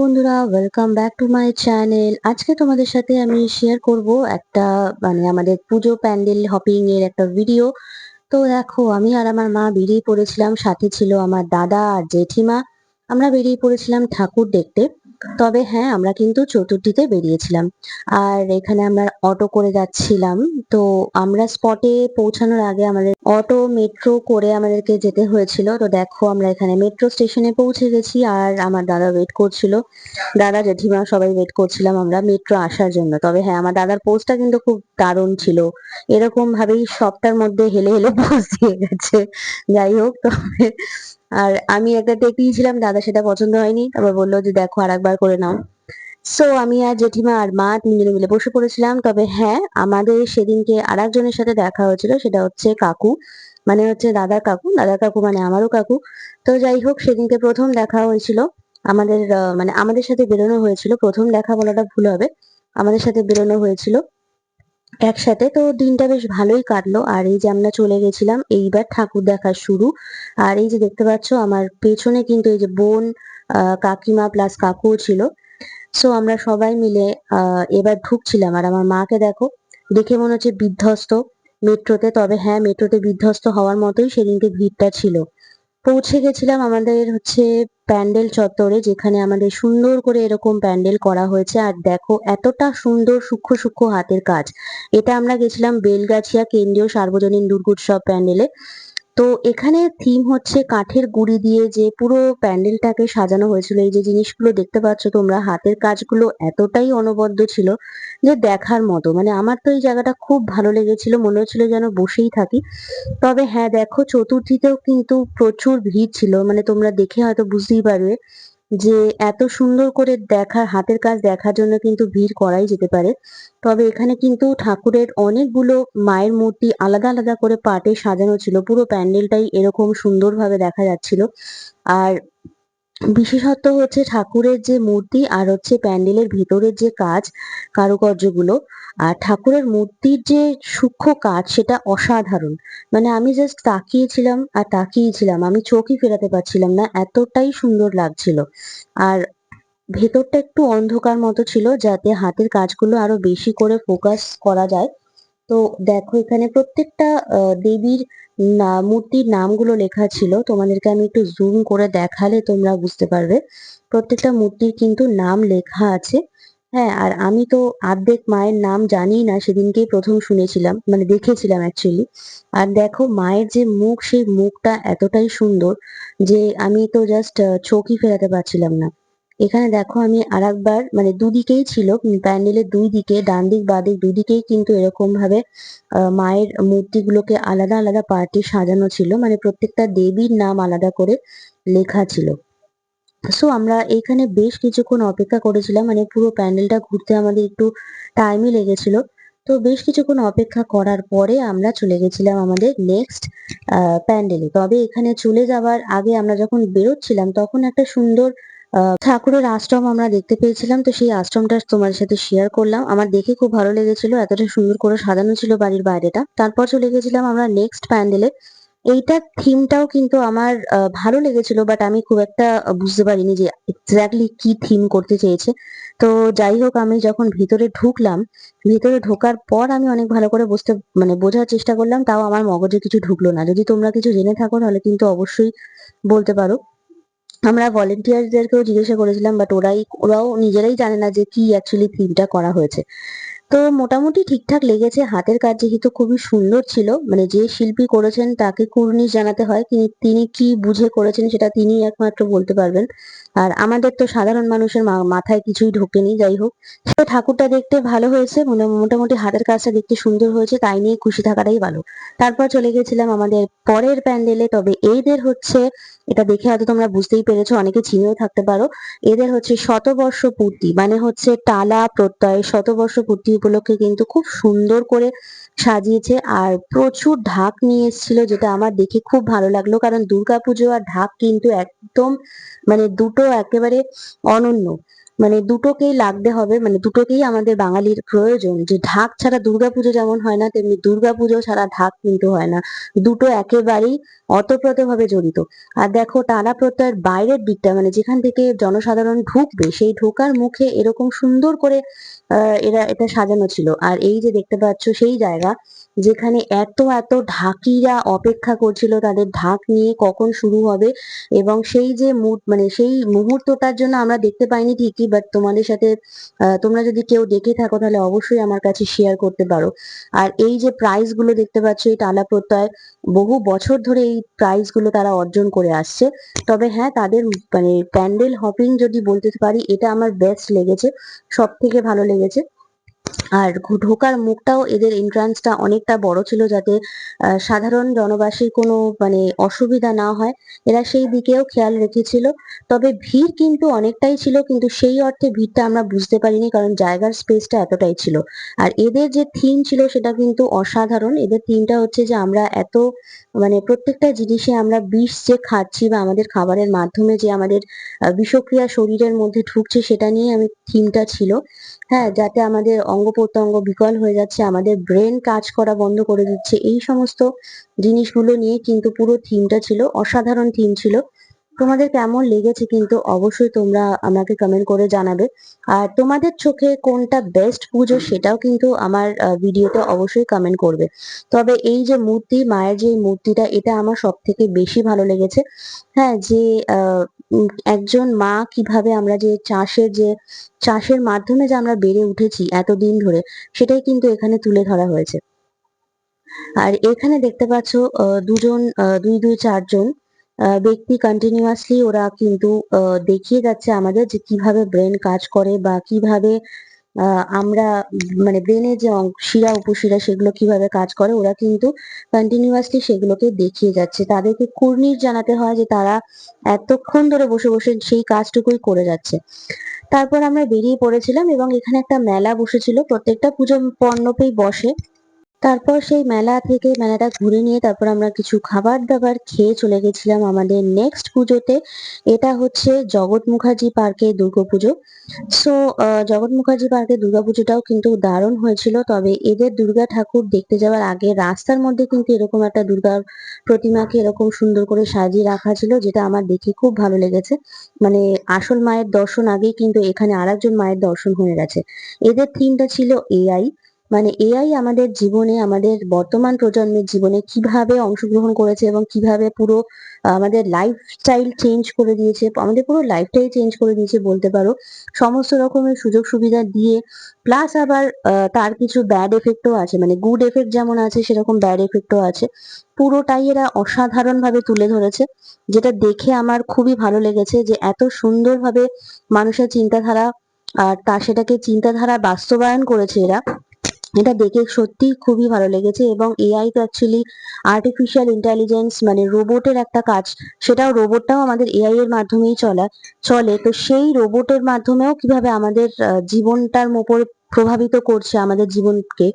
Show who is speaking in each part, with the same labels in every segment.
Speaker 1: বন্ধুরা welcome back to my channel আজকে তোমাদের সাথে আমি শেয়ার করব একটা মানে আমাদের পুজো প্যান্ডেল হপিং এর একটা ভিডিও তো দেখো, আমি আর আমার মা বেরিয়ে পড়েছিলাম, সাথে ছিল আমার দাদা আর জেঠিমা। আমরা বেরিয়ে পড়েছিলাম ঠাকুর দেখতে। তবে হ্যাঁ আমরা কিন্তু চতুর্থীতে বেরিয়েছিলাম। আর এখানে আমরা অটো করে যাচ্ছিলাম। তো আমরা স্পটে পৌঁছানোর আগে আমাদের অটো মেট্রো করে আমাদেরকে যেতে হয়েছিল। তো দেখো আমরা এখানে মেট্রো স্টেশনে পৌঁছে গেছি আর আমার দাদা ওয়েট করছিল। দাদা জেঠিমা সবাই ওয়েট করছিলাম আমরা মেট্রো আসার জন্য। তবে হ্যাঁ আমার দাদার পোস্টটা কিন্তু খুব দারুণ ছিল। এরকম ভাবেই সবটার মধ্যে হেলে হেলে পোস্ট দিয়ে গেছে। যাই হোক, তবে আর আমি একটা টেক দাদা সেটা পছন্দ হয়নি। তারপর বলল যে, দেখো আর একবার করে নাও। সো আমি আর জেঠিমা আর মা তিনজনে মিলে বসে পড়েছিলাম। তবে হ্যাঁ আমাদের সেদিনকে আর একজনের সাথে দেখা হয়েছিল, সেটা হচ্ছে কাকু। মানে হচ্ছে দাদার কাকু। দাদার কাকু মানে আমারও কাকু। তো যাই হোক, সেদিনকে প্রথম দেখা হয়েছিল। আমাদের মানে আমাদের সাথে বেরোনো হয়েছিল। প্রথম দেখা বলাটা ভুল হবে। আমাদের সাথে বেরোনো হয়েছিল। একসাথে। তো দিনটা বেশ ভালোই কাটলো। আর এই যে আমরা চলে গেছিলাম, এইবার ঠাকুর দেখা শুরু। আর এই যে দেখতে পাচ্ছ, আমার পেছনে কিন্তু এই যে বোন কাকিমা প্লাস কাকুও ছিল। সো আমরা সবাই মিলে এবার ঢুকছিলাম। আর আমার মাকে দেখো, দেখে মনে হচ্ছে বিধ্বস্ত। মেট্রোতে, তবে হ্যাঁ মেট্রোতে বিধ্বস্ত হওয়ার মতোই সেদিনকে ভিড়টা ছিল। পৌঁছে গেছিলাম আমাদের হচ্ছে প্যান্ডেল চত্বরে, যেখানে আমাদের সুন্দর করে এরকম প্যান্ডেল করা হয়েছে। আর দেখো, এতটা সুন্দর, সূক্ষ্ম সূক্ষ্ম হাতের কাজ। এটা আমরা গেছিলাম বেলগাছিয়া কেন্দ্রীয় সার্বজনীন দুর্গোৎসব প্যান্ডেলে। তো এখানে থিম হচ্ছে কাঠের গুড়ি দিয়ে যে পুরো প্যান্ডেলটাকে সাজানো হয়েছিল। এই যে জিনিসগুলো দেখতে পাচ্ছ তোমরা, হাতের কাজগুলো এতটাই অনবদ্য ছিল যে দেখার মতো। মানে আমার তো এই জায়গাটা খুব ভালো লেগেছিল, মনে হচ্ছিল যেন বসেই থাকি। তবে হ্যাঁ দেখো, চতুর্থীতেও কিন্তু প্রচুর ভিড় ছিল। মানে তোমরা দেখে হয়তো বুঝতেই পারবে যে এত সুন্দর করে দেখা, হাতের কাজ দেখার জন্য কিন্তু ভিড় করাই যেতে পারে। তবে এখানে কিন্তু ঠাকুরের অনেকগুলো মায়ের মূর্তি আলাদা আলাদা করে পাটে সাজানো ছিল। পুরো প্যান্ডেলটাই এরকম সুন্দরভাবে দেখা যাচ্ছিল। আর বিশেষত্ব হচ্ছে ঠাকুরের যে মূর্তি আর হচ্ছে প্যান্ডেলের ভেতরের যে কাজ, কারুকার্যগুলো। আর ঠাকুরের মূর্তির যে সূক্ষ্ম কাজ সেটা অসাধারণ। মানে আমি জাস্ট তাকিয়েছিলাম আর তাকিয়েছিলাম আমি চোখই ফেরাতে পারছিলাম না। এতটাই সুন্দর লাগছিল। আর ভেতরটা একটু অন্ধকার মতো ছিল যাতে হাতের কাজগুলো আরও বেশি করে ফোকাস করা যায়। তো দেখো এখানে প্রত্যেকটা দেবীর না, মূর্তির নামগুলো লেখা ছিল। তোমাদেরকে আমি একটু জুম করে দেখালে তোমরা বুঝতে পারবে। প্রত্যেকটা মূর্তির কিন্তু নাম লেখা আছে। হ্যাঁ আর আমি তো আর্ধেক মায়ের নাম জানি না, সেদিনকেই প্রথম শুনেছিলাম মানে দেখেছিলাম অ্যাকচুয়ালি আর দেখো, মায়ের যে মুখ, সেই মুখটা এতটাই সুন্দর যে আমি তো জাস্ট চোখই ফেরাতে পারছিলাম না। এখানে দেখো আমি আর একবার মানে দুদিকেই ছিল প্যান্ডেলের দুই দিকে ডান দিক বাঁ দিক দুদিকেই কিন্তু এরকম ভাবে মায়ের মূর্তিগুলোকে আলাদা আলাদা পার্টি সাজানো ছিল মানে প্রত্যেকটা দেবীর নাম আলাদা করে লেখা ছিল। সো আমরা এখানে বেশ কিছুক্ষণ অপেক্ষা করেছিলাম মানে পুরো প্যান্ডেলটা ঘুরতে আমাদের একটু টাইমই লেগেছিল। তো বেশ কিছুক্ষণ অপেক্ষা করার পরে আমরা চলে গেছিলাম আমাদের নেক্সট প্যান্ডেলে। তবে এখানে চলে যাওয়ার আগে আমরা যখন বেরোচ্ছিলাম, তখন একটা সুন্দর ঠাকুরের আশ্রম আমরা দেখতে পেয়েছিলাম, তো সেই আশ্রমটা তোমার সাথে শেয়ার করলাম। আমার দেখে খুব ভালো লেগেছিল, এতটা সুন্দর করে সাজানো ছিল বাড়ির বাইরেটা। তারপর চলে গেছিলাম আমরা নেক্সট প্যান্ডেলে এইটার থিমটাও কিন্তু আমার ভালো লেগেছিল বাট আমি খুব একটা বুঝতে পারিনি যে এক্স্যাক্টলি কি থিম করতে চেয়েছে। তো যাই হোক, আমি যখন ভিতরে ঢুকলাম, ভিতরে ঢোকার পর আমি অনেক ভালো করে বুঝতে মানে বোঝার চেষ্টা করলাম, তাও আমার মগজে কিছু ঢুকলো না। যদি তোমরা কিছু জেনে থাকো, তাহলে কিন্তু অবশ্যই বলতে পারো। আমরা ভলেন্টিয়ারদেরকেও জিজ্ঞাসা করেছিলাম বাট ওরাই, ওরাও নিজেরাই জানে না যে কি অ্যাকচুয়ালি থিমটা করা হয়েছে। তো মোটামুটি ঠিকঠাক লেগেছে। হাতের কাজ যেহেতু খুবই সুন্দর ছিল মানে যে শিল্পী করেছেন তাকে কুর্নিশ জানাতে হয়, তিনি কি বুঝে করেছেন সেটা তিনি একমাত্র বলতে পারবেন। আর আমাদের তো সাধারণ মানুষের মাথায় কিছুই ঢোকেনি, যাই হোক। তো ঠাকুরটা দেখতে ভালো হয়েছে মানে মোটামুটি হাতের কাজটা দেখতে সুন্দর হয়েছে, তাই নিয়ে খুশি থাকাটাই ভালো। তারপর চলে গেছিলাম আমাদের পরের প্যান্ডেলে তবে এইদের হচ্ছে, এটা দেখে হয়তো তোমরা বুঝতেই পেরেছ, অনেকে চিনেও থাকতে পারো। এদের হচ্ছে শতবর্ষ পূর্তি মানে হচ্ছে টালা প্রত্যয়, শতবর্ষ পূর্তি উপলক্ষে কিন্তু খুব সুন্দর করে সাজিয়েছে আর প্রচুর ঢাক নিয়ে এসেছিল যেটা আমার দেখে খুব ভালো লাগল। কারণ দুর্গাপুজো আর ঢাক কিন্তু একদম মানে দুটো একেবারে অনন্য। মানে দুটোকেই লাগতে হবে মানে দুটোকেই আমাদের বাঙালির প্রয়োজন। যে ঢাক ছাড়া দুর্গাপুজো যেমন হয় না, তেমনি দুর্গাপুজো ছাড়া ঢাক কিন্তু হয় না। দুটো একেবারেই অতপ্রত ভাবে জড়িত। আর দেখো টানা প্রত্যয়ের বাইরের দিকটা মানে যেখান থেকে জনসাধারণ ঢুকবে, সেই ঢোকার মুখে এরকম সুন্দর করে এরা এটা সাজানো ছিল। আর এই যে দেখতে পাচ্ছ, সেই জায়গা যেখানে এত এত ঢাকিরা অপেক্ষা করছিল তাদের ঢাক নিয়ে কখন শুরু হবে এবং সেই যে মানে সেই মুহূর্তটার জন্য আমরা দেখতে পাইনি ঠিকই বাট তোমাদের সাথে তোমরা যদি কেউ দেখে থাকো তাহলে অবশ্যই আমার কাছে শেয়ার করতে পারো। আর এই যে প্রাইজগুলো দেখতে পাচ্ছ, এই টালা প্রত্যয়, বহু বছর ধরে এই প্রাইজগুলো তারা অর্জন করে আসছে। তবে হ্যাঁ তাদের মানে প্যান্ডেল হপিং যদি বলতে পারি, এটা আমার বেস্ট লেগেছে সব থেকে ভালো লেগেছে। আর ঢোকার মুখটাও এদের এন্ট্রান্সটা অনেকটা বড় ছিল যাতে সাধারণ জনবাসীর কোনো মানে অসুবিধা না হয়। এরা সেই দিকেও খেয়াল রেখেছিল। তবে ভিড় কিন্তু অনেকটাই ছিল, কিন্তু সেই অর্থে ভিড়টা আমরা বুঝতে পারিনি, কারণ জায়গার স্পেসটা এতটাই ছিল। আর এদের যে থিম ছিল সেটা কিন্তু অসাধারণ। এদের থিমটা হচ্ছে যে আমরা এত মানে প্রত্যেকটা জিনিসে আমরা বিষ যে খাচ্ছি বা আমাদের খাবারের মাধ্যমে যে আমাদের বিষক্রিয়া শরীরের মধ্যে ঢুকছে সেটা নিয়ে আমি থিমটা ছিল। হ্যাঁ যাতে আমাদের অঙ্গ প্রত্যঙ্গ বিকল হয়ে যাচ্ছে, আমাদের ব্রেন কাজ করা বন্ধ করে দিচ্ছে। এই সমস্ত জিনিসগুলো নিয়ে কিন্তু পুরো থিমটা ছিল, অসাধারণ থিম ছিল। তোমাদের কেমন লেগেছে কিন্তু অবশ্যই তোমরা আমাকে কমেন্ট করে জানাবে। আর তোমাদের চোখে কোনটা বেস্ট পুজো সেটাও কিন্তু আমার ভিডিওতে অবশ্যই কমেন্ট করবে। তবে এই যে মূর্তি, মায়ের যে মূর্তিটা, এটা আমার সব থেকে বেশি ভালো লেগেছে। হ্যাঁ যে একজন মা কীভাবে আমরা যে চাষের যে, চাষের মাধ্যমে যে আমরা বেড়ে উঠেছি এতদিন ধরে, সেটাই কিন্তু এখানে তুলে ধরা হয়েছে। আর এখানে দেখতে পাচ্ছ দুজন দুই দুই চারজন ব্যক্তি কন্টিনিউয়াসলি ওরা কিন্তু দেখিয়ে যাচ্ছে আমাদের যে কীভাবে ব্রেন কাজ করে বা কীভাবে আমরা মানে ব্রেনের যে শিরা, উপশিরা সেগুলো কীভাবে কাজ করে, ওরা কিন্তু কন্টিনিউয়াসলি সেগুলোকে দেখিয়ে যাচ্ছে। তাদেরকে কুর্নিশ জানাতে হয় যে তারা এতক্ষণ ধরে বসে বসে সেই কাজটুকুই করে যাচ্ছে। তারপর আমরা বেরিয়ে পড়েছিলাম এবং এখানে একটা মেলা বসেছিল। প্রত্যেকটা পুজো মণ্ডপেই বসে। তারপর সেই মেলা থেকে মেলাটা ঘুরে নিয়ে তারপর আমরা কিছু খাবার দাবার খেয়ে চলে গেছিলাম আমাদের নেক্সট পুজোতে। এটা হচ্ছে জগৎ মুখার্জি পার্কে দুর্গাপুজো সো জগৎ মুখার্জি পার্কে দুর্গাপুজোটাও কিন্তু দারুণ হয়েছিল। তবে এদের দুর্গা ঠাকুর দেখতে যাওয়ার আগে রাস্তার মধ্যে কিন্তু এরকম একটা দুর্গা প্রতিমাকে এরকম সুন্দর করে সাজিয়ে রাখা ছিল, যেটা আমার দেখে খুব ভালো লেগেছে। মানে আসল মায়ের দর্শন আগেই কিন্তু এখানে আরেকজন মায়ের দর্শন হয়ে গেছে। এদের থিমটা ছিল এআই মানে এআই আমাদের জীবনে, আমাদের বর্তমান প্রজন্মের জীবনে কীভাবে অংশগ্রহণ করেছে এবং কীভাবে পুরো, আমাদের লাইফস্টাইল চেঞ্জ করে দিয়েছে, আমাদের পুরো লাইফটাই চেঞ্জ করে দিয়েছে বলতে পারো। সমস্ত রকমের সুযোগ সুবিধা দিয়ে প্লাস আবার তার কিছু ব্যাড এফেক্টও আছে। মানে গুড এফেক্ট যেমন আছে, সেরকম ব্যাড এফেক্টও আছে। পুরোটাই এরা অসাধারণ ভাবে তুলে ধরেছে, যেটা দেখে আমার খুবই ভালো লেগেছে যে এত সুন্দরভাবে মানুষের চিন্তাধারা আর তা সেটাকে চিন্তাধারা বাস্তবায়ন করেছে এরা। এটা দেখে সত্যি খুবই ভালো লেগেছে এবং এআই তো অ্যাকচুয়ালি আর্টিফিশিয়াল ইন্টেলিজেন্স মানে রোবটের একটা কাজ। সেটাও রোবটটাও আমাদের এআই এর মাধ্যমেই চলা, চলে। তো সেই রোবটের মাধ্যমেও কীভাবে আমাদের জীবনটার উপর প্রভাবিত করছে আমাদের জীবনকে,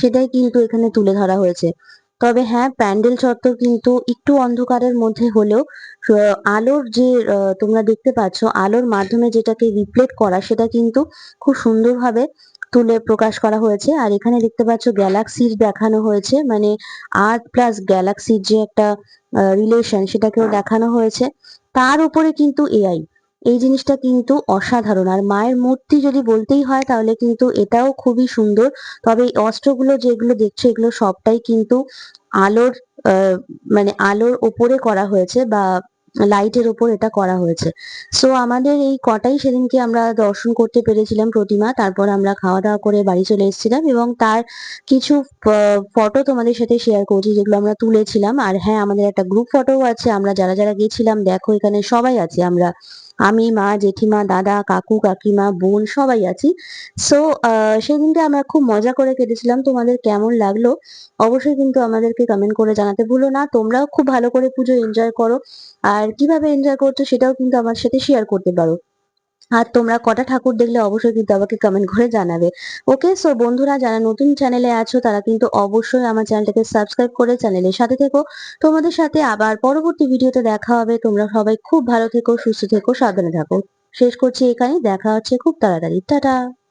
Speaker 1: সেটাই কিন্তু এখানে তুলে ধরা হয়েছে। তবে হ্যাঁ প্যান্ডেল চত্বর কিন্তু একটু অন্ধকারের মধ্যে হলেও আলোর যে তোমরা দেখতে পাচ্ছ, আলোর মাধ্যমে যেটাকে রিফ্লেক্ট করা, সেটা কিন্তু খুব সুন্দরভাবে তুলে প্রকাশ করা হয়েছে। আর এখানে দেখতে পাচ্ছ গ্যালাক্সির দেখানো হয়েছে। মানে আর্থ প্লাস গ্যালাক্সির যে একটা রিলেশন সেটাকেও দেখানো হয়েছে। তার উপরে কিন্তু এআই এই জিনিসটা কিন্তু অসাধারণ। আর মায়ের মূর্তি যদি বলতেই হয় তাহলে কিন্তু এটাও খুবই সুন্দর। তবে এই অস্ত্রগুলো যেগুলো দেখছ এগুলো সবটাই কিন্তু আলোর মানে আলোর ওপরে করা হয়েছে বা লাইটের ওপর এটা করা হয়েছে। সো আমাদের এই কটাই সেদিনকে আমরা দর্শন করতে পেরেছিলাম প্রতিমা, তারপর আমরা খাওয়া দাওয়া করে বাড়ি চলে এসেছিলাম এবং তার কিছু ফটো তোমাদের সাথে শেয়ার করছি যেগুলো আমরা তুলেছিলাম। আর হ্যাঁ আমাদের একটা গ্রুপ ফটোও আছে, আমরা যারা যারা গেছিলাম, দেখো এখানে সবাই আছে, আমরা আমি, মা, জেঠিমা, দাদা, কাকু, কাকিমা, বোন সবাই আছি। সো সেদিনকে আমরা খুব মজা করে কেটেছিলাম। তোমাদের কেমন লাগল অবশ্যই কিন্তু আমাদেরকে কমেন্ট করে জানাতে ভুলো না। তোমরাও খুব ভালো করে পুজো এনজয় করো। আর কীভাবে এনজয় করছ সেটাও কিন্তু আমার সাথে শেয়ার করতে পারো। আর তোমরা কটা ঠাকুর দেখলে অবশ্যই কিন্তু আমাকে কমেন্ট করে জানাবে। ওকে সো বন্ধুরা, যারা নতুন চ্যানেলে আছো, তারা কিন্তু অবশ্যই আমার চ্যানেলটাকে সাবস্ক্রাইব করে চ্যানেলের সাথে থেকো। তোমাদের সাথে আবার পরবর্তী ভিডিওতে দেখা হবে। তোমরা সবাই খুব ভালো থেকো, সুস্থ থেকো, সাবধানে থাকো। শেষ করছি এখানে দেখা হচ্ছে খুব তাড়াতাড়ি। টাটা!